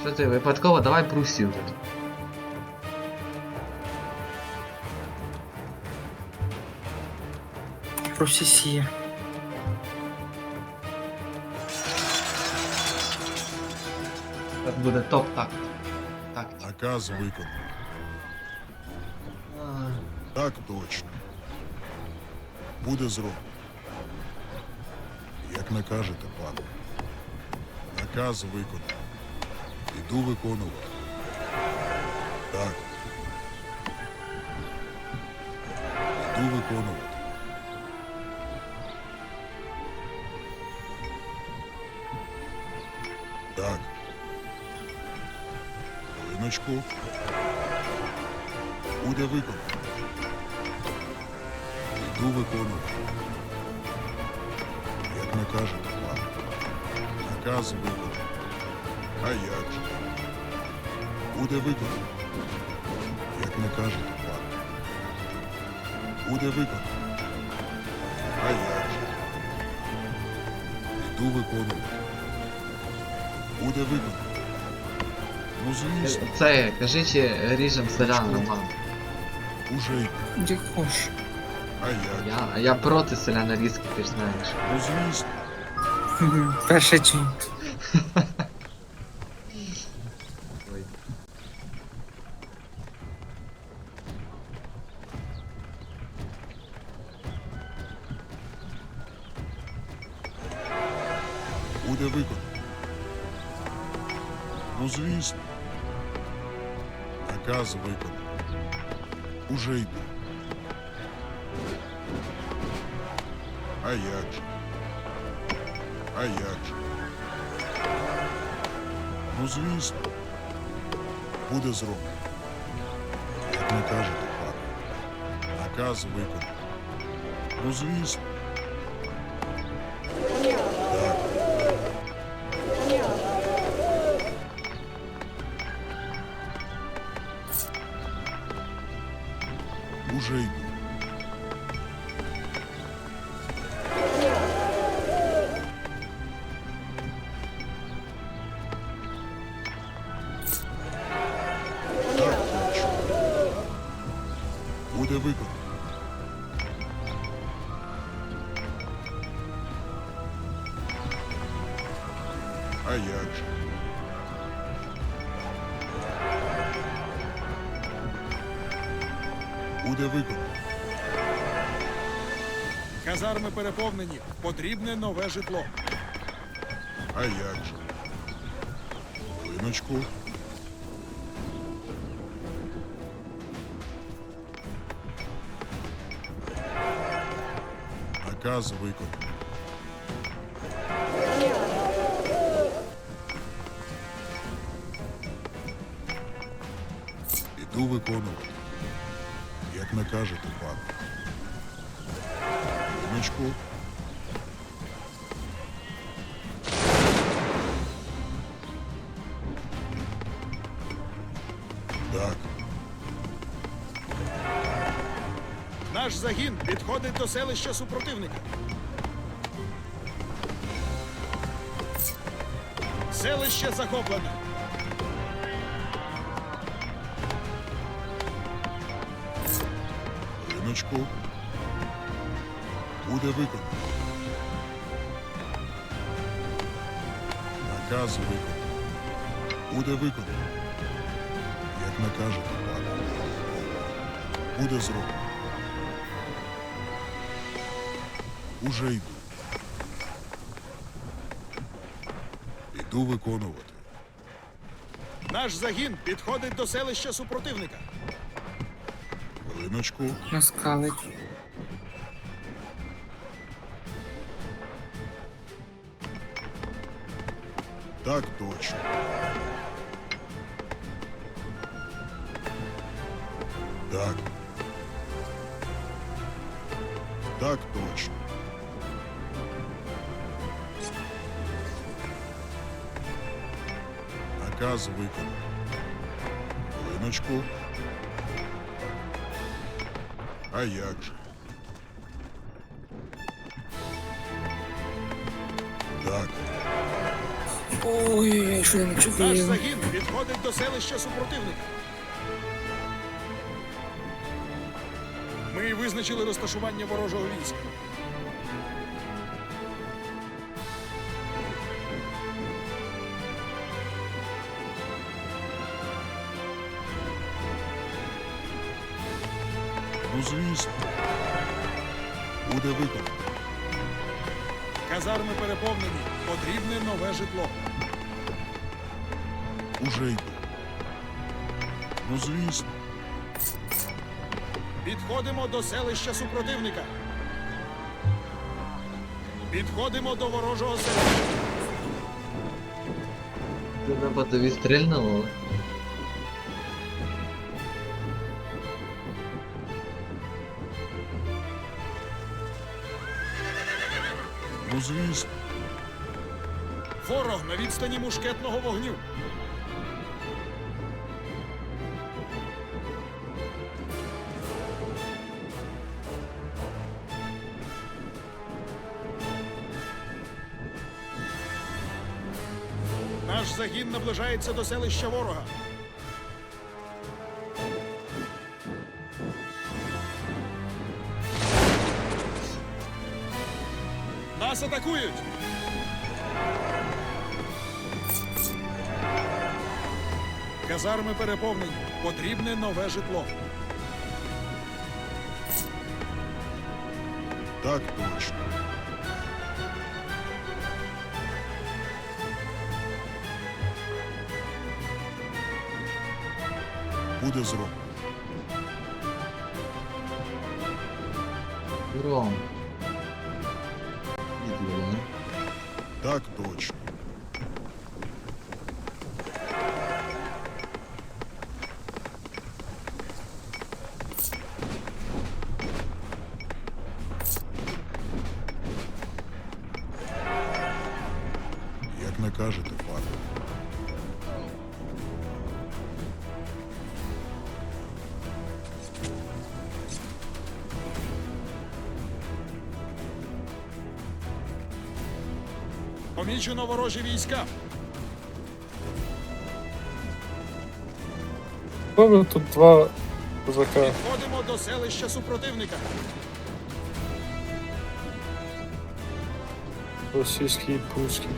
Що ти випадково? Давай Прусію тут. Просісія. Це буде топ так. Так. Наказ виконано. Так точно. Буде зроблено. Як накажете, пане. Наказ виконано. Іду виконувати. Так. Іду виконувати. Так. Хвилиночку. Буде виконано. Іду виконувати. Як накажете, пане. Наказ виконано. А як же? Буде виконано. Як накажете, пане. Буде виконано. А як же? Іду виконувати. Буде виконано. Ну, звісно, Це, кажіть, ріжем селян, Роман. уже йду. Хош. А як же? Я, я проти селяна різки, ти ж знаєш. Ну, звісно. Перший чин. Наказ виконано. Уже йду. А як же? А як же? Ну, звісно. Буде зроблено. Як накажете, пане. Наказ виконано. Ну, звісно. А як же? Буде виконано. Казарми переповнені. Потрібне нове житло. А як же? Хвилиночку. Наказ виконано. Іду виконувати. Як накажете, пане. Хвилиночку. Так. Наш загін підходить до селища супротивника. Селище захоплене. Хвилиночку. Буде виконано. Наказ виконано. Буде виконано. Як накажете, пане. Буде зроблено. Уже йду. Іду виконувати. Наш загін підходить до селища супротивника. Хвилиночку. Наскалить. Так точно. Так. Так точно. Наказ виконано. Хвилиночку. А як же? Так. Ой, що я не Наш чую. загін підходить до селища супротивника. Ми визначили розташування ворожого війська. Звісно. Буде виконано. Казарми переповнені. Потрібне нове житло. Уже йду. Ну звісно. Підходимо до селища супротивника. Підходимо до ворожого селища. Тебе по тобі стрільнуло? Звісно. Ворог на відстані мушкетного вогню. Наш загін наближається до селища ворога. Нас атакують! Казарми переповнені. Потрібне нове житло. Так точно. Буде зроблено. Гром. Так точно. Помічено ворожі війська. Добре, тут два козака. Підходимо до селища супротивника. Російський і польський.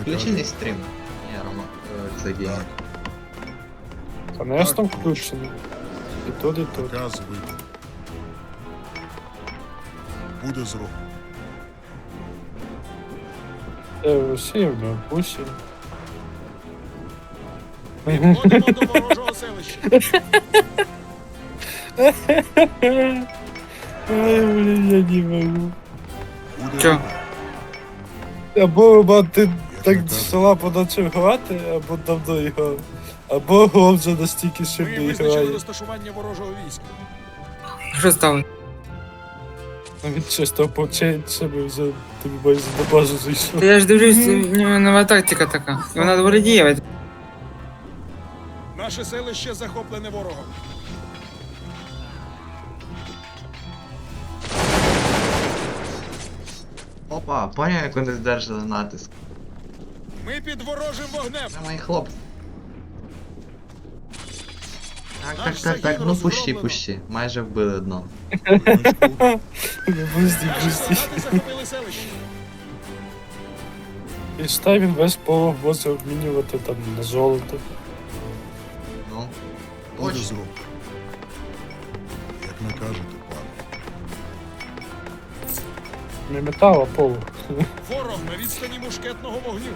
Включений стрім? Ні, Рома. е, Це гейм. Так, Конечно, включений. І тут, і тут. наказ. Буде зроблено. Е, Росія в. Підходимо до ворожого селища. Ай, блін, я не можу. Чо? Або Роман, ти так села почав грати, або давно грав. Або вже настільки Ми сильно визначили грає. розташування ворожого війська. Що стало? Ну, Він чисто почає себе вже тобі майже до базу зайшов. Та я ж дивлюсь, в нього нова тактика така. І вона доволі дієва. Наше селище захоплене ворогом. Опа, поняв, як вони здержали натиск. Ми під ворожим вогнем. Це мої хлопці. Так, так, так, так, ну пущі, пущі. Майже вбили одного. Бузді. солдати. І штай він весь полог може обмінювати там на золото. Ну. Буде Точно. зроблено. Як накажете, пане. Не метал, а полог. Ворог на відстані мушкетного вогню.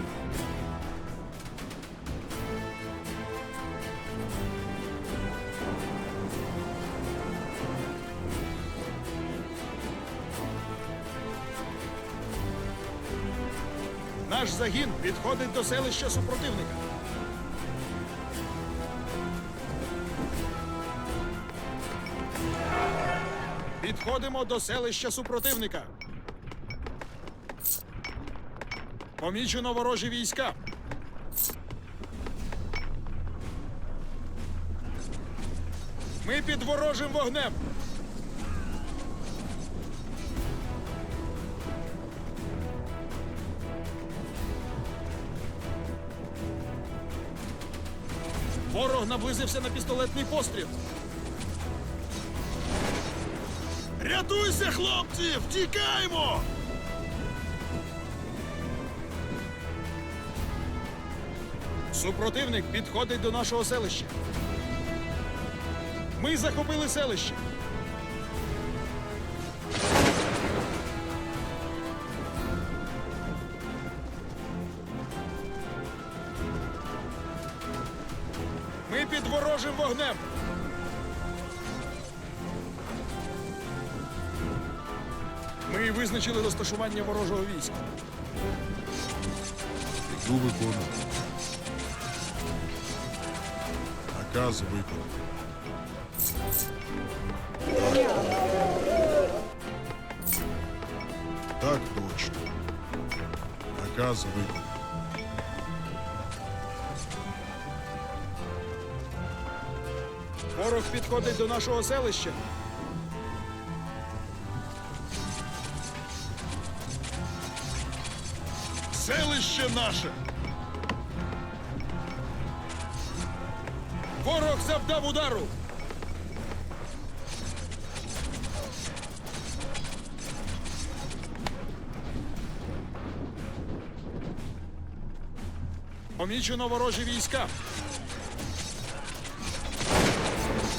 Загін підходить до селища супротивника. Підходимо до селища супротивника. Помічено ворожі війська. Ми під ворожим вогнем. Наблизився на пістолетний постріл. Рятуйся, хлопці! Втікаймо! Супротивник підходить до нашого селища. Ми захопили селище. Визначили розташування ворожого війська. Іду виконувати. Наказ виконав. Так точно. Наказ виконав. Ворог підходить до нашого селища. Селище наше. Ворог завдав удару. Помічено ворожі війська.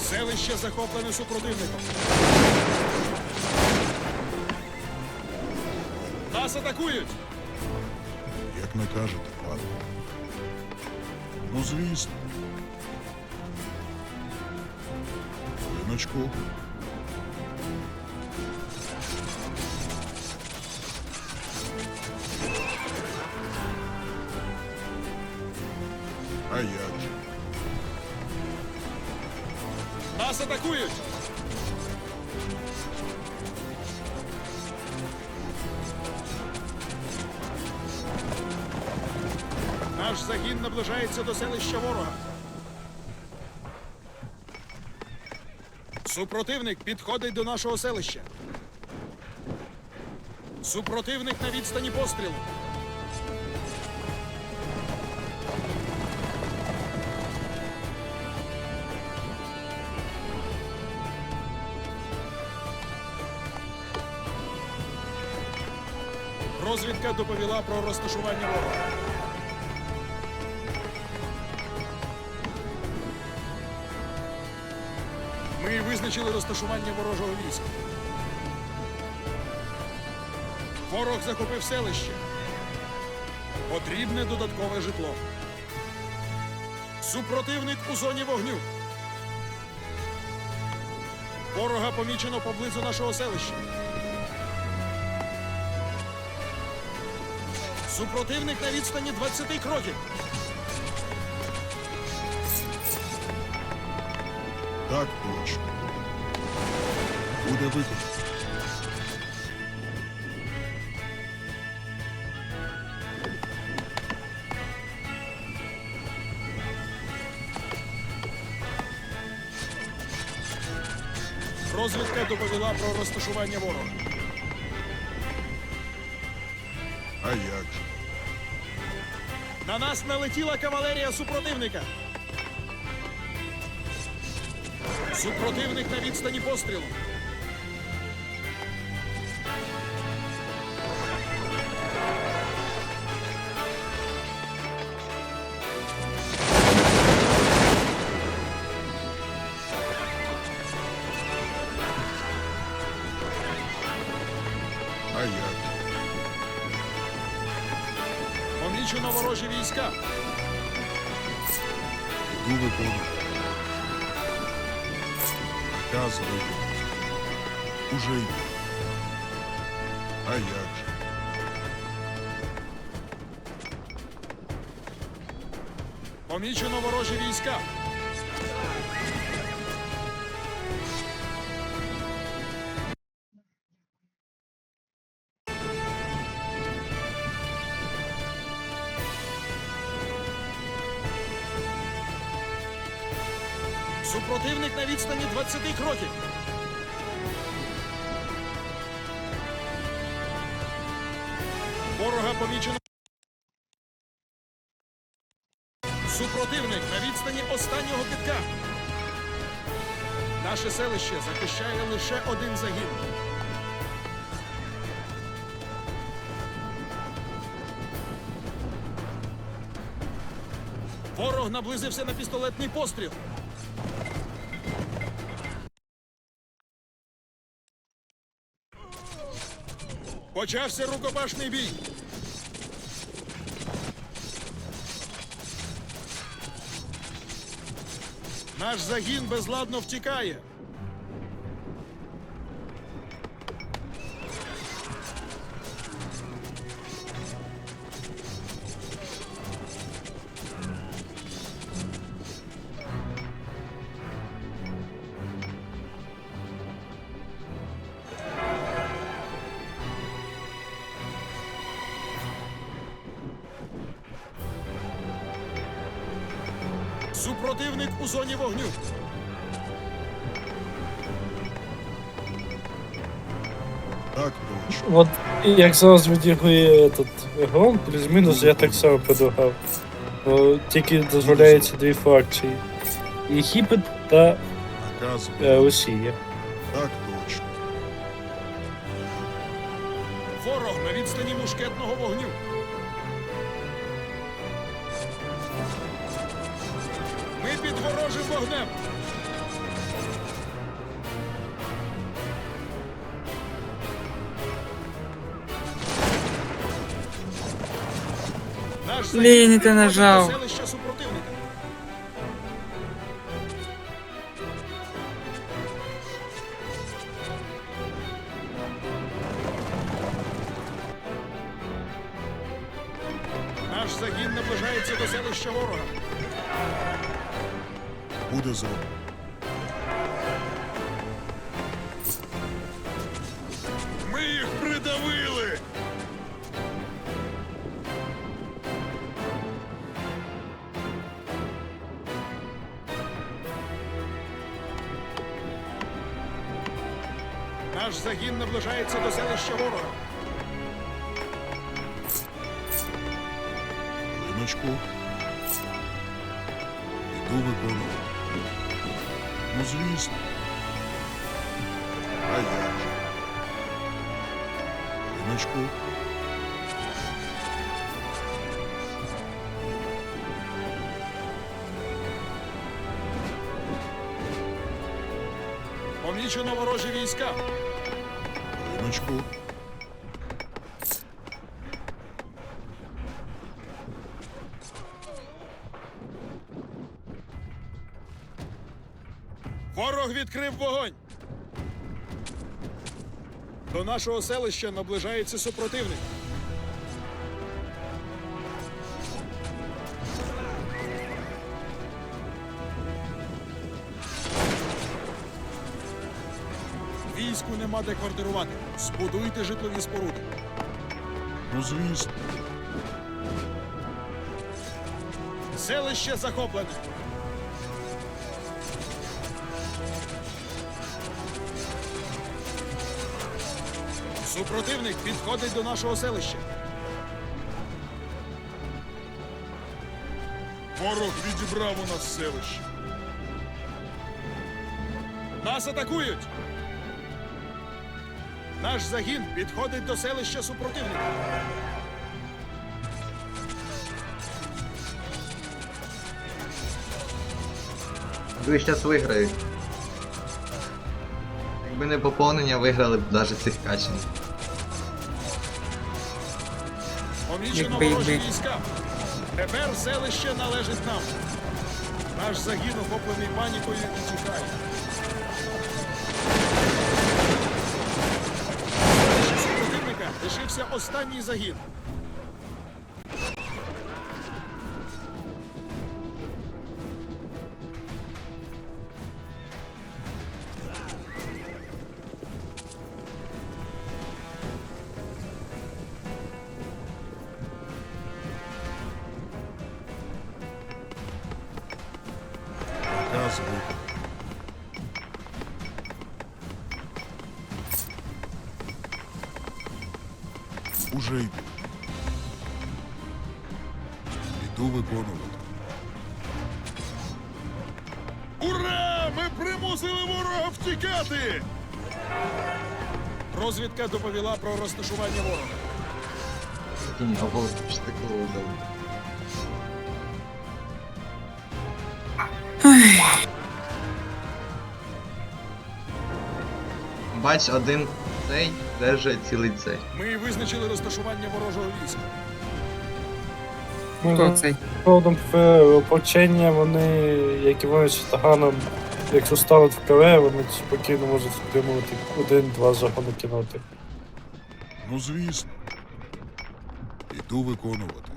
Селище захоплене супротивником. Нас атакують! Накажете, пане. Ну, звісно. Хвилиночку. А як же? Нас атакують! Загін наближається до селища ворога. Супротивник підходить до нашого селища. Супротивник на відстані пострілу. Розвідка доповіла про розташування ворога. Ми визначили розташування ворожого війська. Ворог захопив селище. Потрібне додаткове житло. Супротивник у зоні вогню. Ворога помічено поблизу нашого селища. Супротивник на відстані 20 кроків. Так точно. Буде виконано. Розвідка доповіла про розташування ворога. А як же? На нас налетіла кавалерія супротивника. Супротивник на відстані пострілу. Помічено ворожі війська. Супротивник на відстані 20 кроків. Ворога помічено. Супротивник на відстані останнього китка. Наше селище захищає лише один загін. Ворог наблизився на пістолетний постріл. Почався рукопашний бій. Наш загін безладно втікає. Як зараз відігрує этот гром, плюс-мінус я так само предлагав. Бо тільки дозволяється дві фракції. Єгипет та е, Росія. Так точно. Ворог на відстані мушкетного вогню. Ми під ворожим вогнем. Наш ты нажав. Наш загін наближається до селища ворога. Хвилиночку. Іду виконувати. Ну, звісно. А як же? Хвилиночку. Помічено ворожі війська. Хвилиночку. Ворог відкрив вогонь. До нашого селища наближається супротивник. Війську нема де квартирувати. Збудуйте житлові споруди. Ну, звісно. Селище захоплене. Супротивник підходить до нашого селища. Ворог відібрав у нас селище. Нас атакують. Наш загін підходить до селища супротивника. Ви зараз виграють. Якби не поповнення, виграли б навіть цих качень. Помічено Якби, ворожі якби. війська. Тепер селище належить нам. Наш загін охоплений панікою і тікає. Супротивника лишився останній загін. Розвідка доповіла про розташування ворога. Бач, один цей держить цілий цей. Ми визначили розташування ворожого війська. Хто цей? Ходом в ополчення вони, як і вони з таганом, якщо стануть в КВ, вони спокійно можуть отримувати один-два загони кіноти. Ну звісно. Іду виконувати.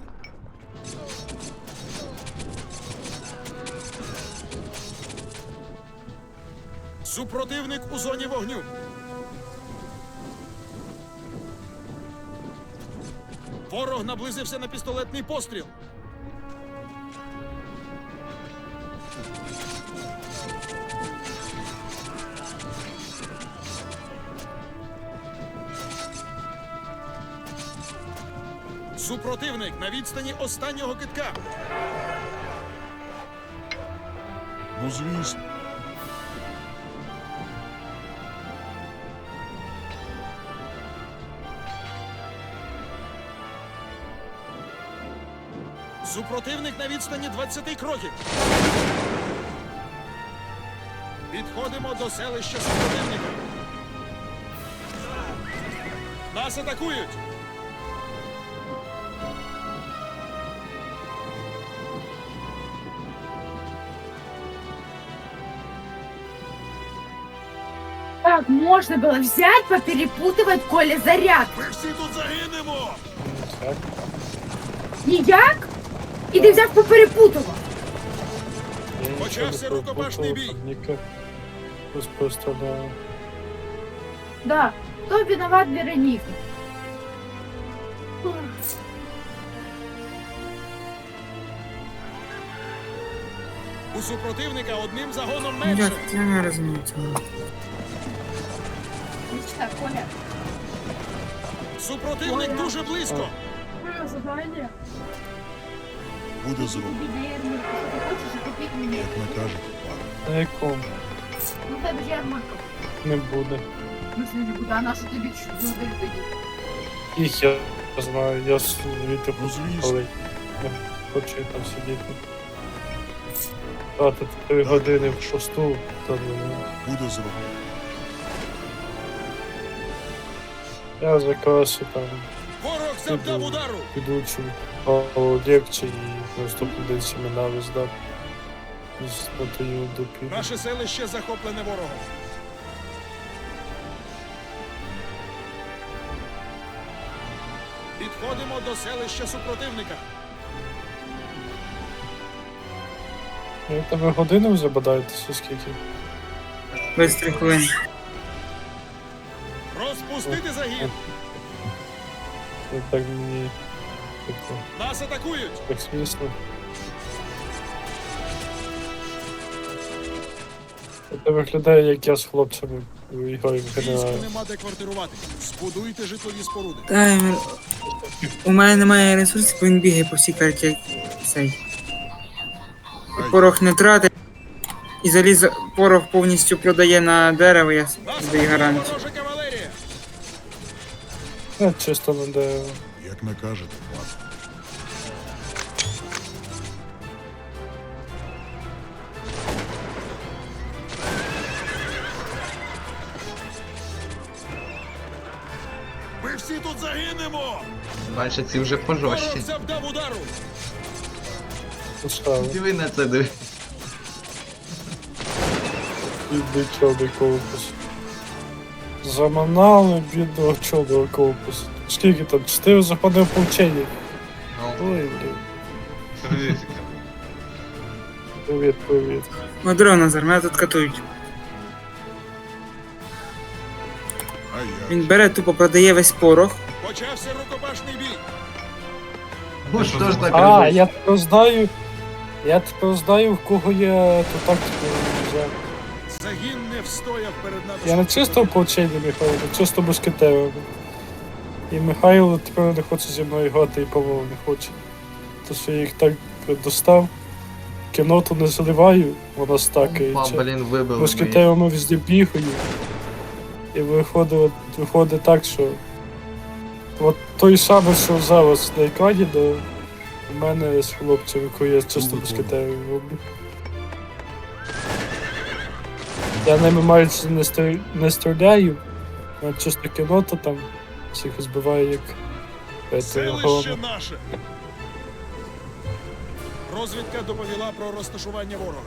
Супротивник у зоні вогню. Ворог наблизився на пістолетний постріл. Супротивник на відстані останнього китка. Ну звісно. Супротивник на відстані 20 кроків. Підходимо до селища супротивника. Нас атакують. Так, можно было взять, поперепутывать Коля заряд. Ми всі тут загинемо. Так? Ніяк? І ти взяв поперепутував. Я Почався рукопашний бій. перепутав, Да, кто виноват Вероника? У супротивника одним загоном Я, менше. я не розумію цього. Мечта, Коля. Супротивник дуже близько. Коля, задание. Буде зроблено, ярмарку. Ты хочешь купить мне? як накажете, пане. На якому? Ну, в тебе ж ярмарка. Не буде. В смысле, не буде, а нашу тобі чуть не тоді. Їх я знаю, я звідти Ну звісно. але не хочу там сидіти. Тратити три години в шосту, то не. Буде зроблено. Я і там Ворог завдав удару. підучу легче і наступний день семінари здав. З натою допів. Наше селище захоплене ворогом. Підходимо до селища супротивника. Ну, ви годину вже бодаєтеся скільки? Без три хвилин. Розпустити загін. Ну, так мені Нас атакують. так смішно. Це виглядає, як я з хлопцями в ігрою Війську генераю. нема де квартирувати. Збудуйте житлові споруди. Таймер. У мене немає ресурсів, бо він бігає по всій карті як цей. Порох не тратить. І залізо порох повністю продає на дерево, я Нас здаю атакує гарантію. ворожа. Ну, чисто на дерево. Як накажете, пане. Ми всі тут загинемо. Бачиш, ці вже удару. Поставив. Диви на це, диви. Бідний чорний корпус. Заманали бідного чорного корпусу. Скільки там? Чотири заходи ополчення. Ну, Ой, блін. Привіт, привіт. Мадро Назар, мене тут катують. А я. Він бере, тупо продає весь порох. Почався рукопашний бій. Ну що ж так А, я тепер знаю. Я тепер знаю, в кого я ту тактику. Загін не встояв перед Я не чисто ополчення Михайло, чисто мушкетерами. І Михайло тепер не хоче зі мною грати і Павло не хоче. То що я їх так достав, кіноту не заливаю, вона мої. Мушкетерами везде бігаю. І виходить, виходить так, що. От той самий, що зараз на екрані, у мене з хлопцем, яку я чисто мушкетерів роблю. Я ними майже не, стрі... не стріляю, а чисто кінота там всіх збиваю як це, Селище наше. Розвідка доповіла про розташування ворога.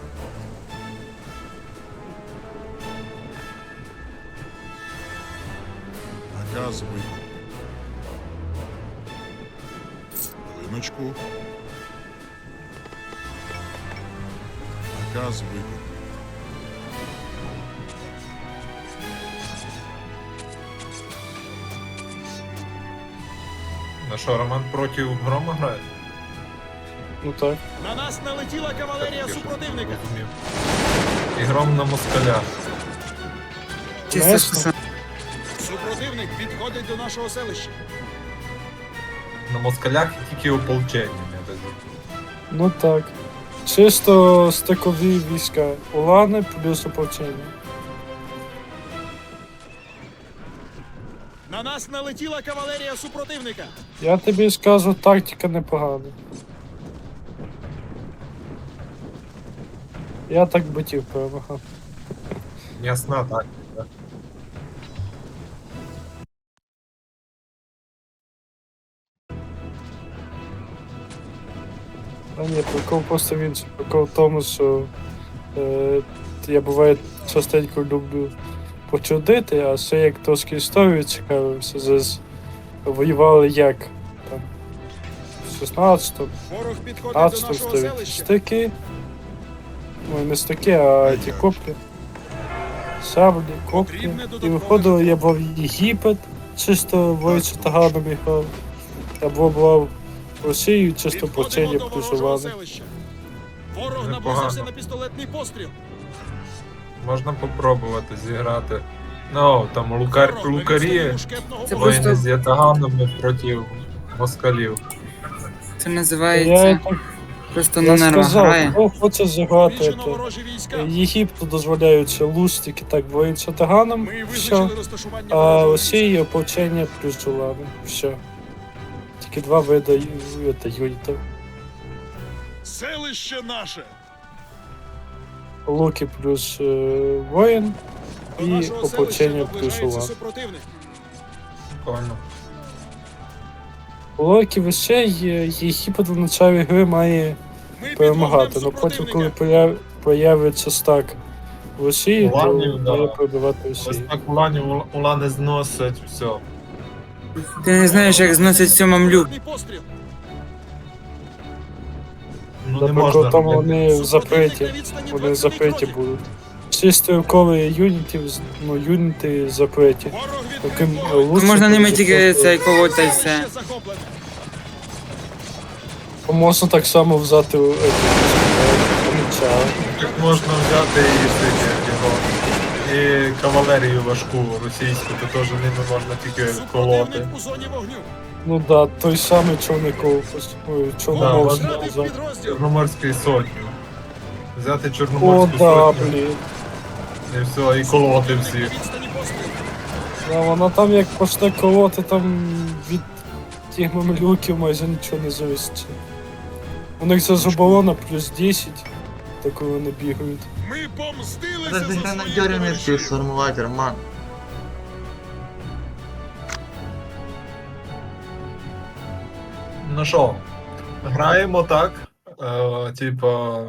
Наказ виконано. Хвилиночку. Наказ виконано. Ну що, Роман проти грома грає? Ну так. На нас налетіла кавалерія супротивника. І гром на москаля. Чисто. Супротивник підходить до нашого селища. На москалях тільки ополчення. не дадуть. Ну так. Чисто стикові війська. Улани плюс ополчення. На нас налетіла кавалерія супротивника. Я тобі скажу, тактика непогана. Я так битів перемагав. Ясна так. А ні, прикол просто в іншому. Прикол в тому, що е, я буває частенько люблю почудити, а ще як трошки історію цікавився, воювали як там 16-му, Ворог підходить до 15 нашого селища. Ну, не стики, а ті копки. Саблі, копки. Потрібне І додаткове виходило, я був в Єгипет, чисто воючи таганом грав. Або був в Росію, чисто Підходимо почення до ворожого плюсували. селища. Ворог Непогано. наблизився на пістолетний постріл. Можна попробувати зіграти. Ну, там лукар, лукарі, Це воїни просто- з ятаганами проти москалів. Це Я називається просто я на нервах сказав, грає. хто хоче зіграти Помічено це. ворожі війська. Єгипту дозволяються лустики, так воюючи таганом, Ми все. визначили розташування А ворожого Росії ополчення плюс джулани. Все. Тільки два вида ю- це, юнітів. Селище наше. Луки плюс е, воїн і ополчення селища плюс наближається улан. супротивник. Прикольно. У локів ще є в началі гри має перемагати, але потім, коли появ... появиться стак в Росії, то да. має пробивати Ось Росію. так уланів улани зносять, все. Ти не знаєш, як зносять цю мамлю. Ну не можна там вони відстані Вони 20 запреті кроків. будуть. Всі стрілкові юнітів, з- ну, юніти запреті. Таким е, лучше Можна ними тільки цей та й все. Можна так само взяти е, помічали. Так можна взяти і сити його. І кавалерію важку російську, то теж ними можна тільки колоти. Ну да, той самий. Ой, Да, чорноморський. Чорноморський сотню. Взяти О, Чорноморську да, сотню блін. І все, і колоти всі. Да, вона там як почне колоти, там від тих мамлюків майже нічого не зависить. У них це ж плюс 10, так коли вони бігають. Ми помстилися Це за свої гранатьорів не товариші. встиг сформувати, Роман. Ну що, граємо так. Е, типа,